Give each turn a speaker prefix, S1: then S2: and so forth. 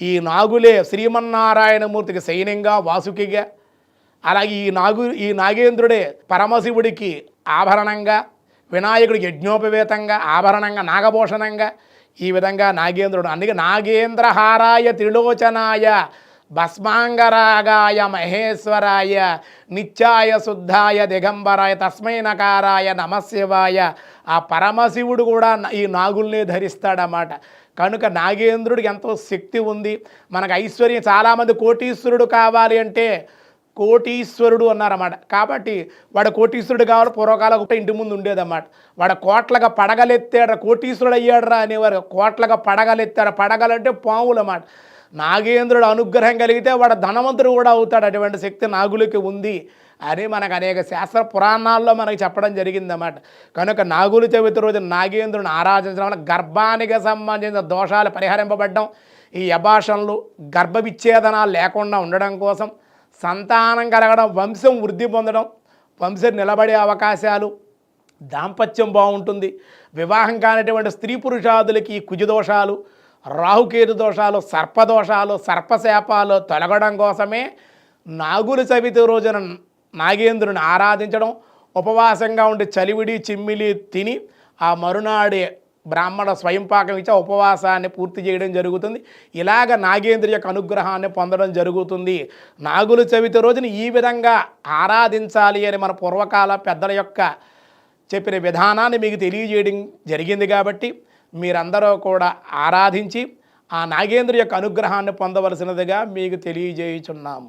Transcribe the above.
S1: ఈ నాగులే శ్రీమన్నారాయణమూర్తికి సైన్యంగా వాసుకిగా అలాగే ఈ నాగు ఈ నాగేంద్రుడే పరమశివుడికి ఆభరణంగా వినాయకుడికి యజ్ఞోపవేతంగా ఆభరణంగా నాగభూషణంగా ఈ విధంగా నాగేంద్రుడు అందుకే నాగేంద్రహారాయ త్రిలోచనాయ భస్మాంగరాగాయ మహేశ్వరాయ నిత్యాయ శుద్ధాయ దిగంబరాయ తస్మై నకారాయ నమశివాయ. ఆ పరమశివుడు కూడా ఈ నాగుల్ని ధరిస్తాడన్నమాట. కనుక నాగేంద్రుడికి ఎంతో శక్తి ఉంది. మనకు ఐశ్వర్యం చాలామంది కోటీశ్వరుడు కావాలి అంటే కోటీశ్వరుడు అన్నారన్నమాట. కాబట్టి వాడు కోటీశ్వరుడు కావాలి పూర్వకాలం ఒకటే ఇంటి ముందు ఉండేదన్నమాట. వాడు కోట్లగా పడగలెత్తాడు కోటీశ్వరుడు అయ్యాడురా అనేవారు. కోట్లగా పడగలెత్తాడు. పడగలంటే పావులు అన్నమాట నాగేంద్రుడు అనుగ్రహం కలిగితే వాడు ధనవంతుడు కూడా అవుతాడు. అటువంటి శక్తి నాగులకి ఉంది అని మనకు అనేక శాస్త్ర పురాణాల్లో మనకి చెప్పడం జరిగిందన్నమాట. కనుక నాగుల చవితి రోజు నాగేంద్రుని ఆరాధించడం వల్ల గర్భానికి సంబంధించిన దోషాలు పరిహరింపబడడం ఈ యభాషణలు గర్భ విచ్ఛేదనాలు లేకుండా ఉండడం కోసం సంతానం కలగడం వంశం వృద్ధి పొందడం వంశం నిలబడే అవకాశాలు దాంపత్యం బాగుంటుంది. వివాహం కానటువంటి స్త్రీ పురుషాదులకి కుజదోషాలు రాహుకేతు దోషాలు సర్పదోషాలు సర్పశాపాలు తొలగడం కోసమే నాగుల చవితి రోజున నాగేంద్రుని ఆరాధించడం ఉపవాసంగా ఉండి చలివిడి చిమ్మిలి తిని ఆ మరునాడే బ్రాహ్మణ స్వయంపాకం ఇచ్చి ఉపవాసాన్ని పూర్తి చేయడం జరుగుతుంది. ఇలాగ నాగేంద్ర యొక్క అనుగ్రహాన్ని పొందడం జరుగుతుంది. నాగుల చవితి రోజున ఈ విధంగా ఆరాధించాలి అని మన పూర్వకాల పెద్దల యొక్క చెప్పిన విధానాన్ని మీకు తెలియజేయడం జరిగింది కాబట్టి మీరందరూ కూడా ఆరాధించి ఆ నాగేంద్ర యొక్క అనుగ్రహాన్ని పొందవలసినదిగా మీకు తెలియజేయుచున్నాము.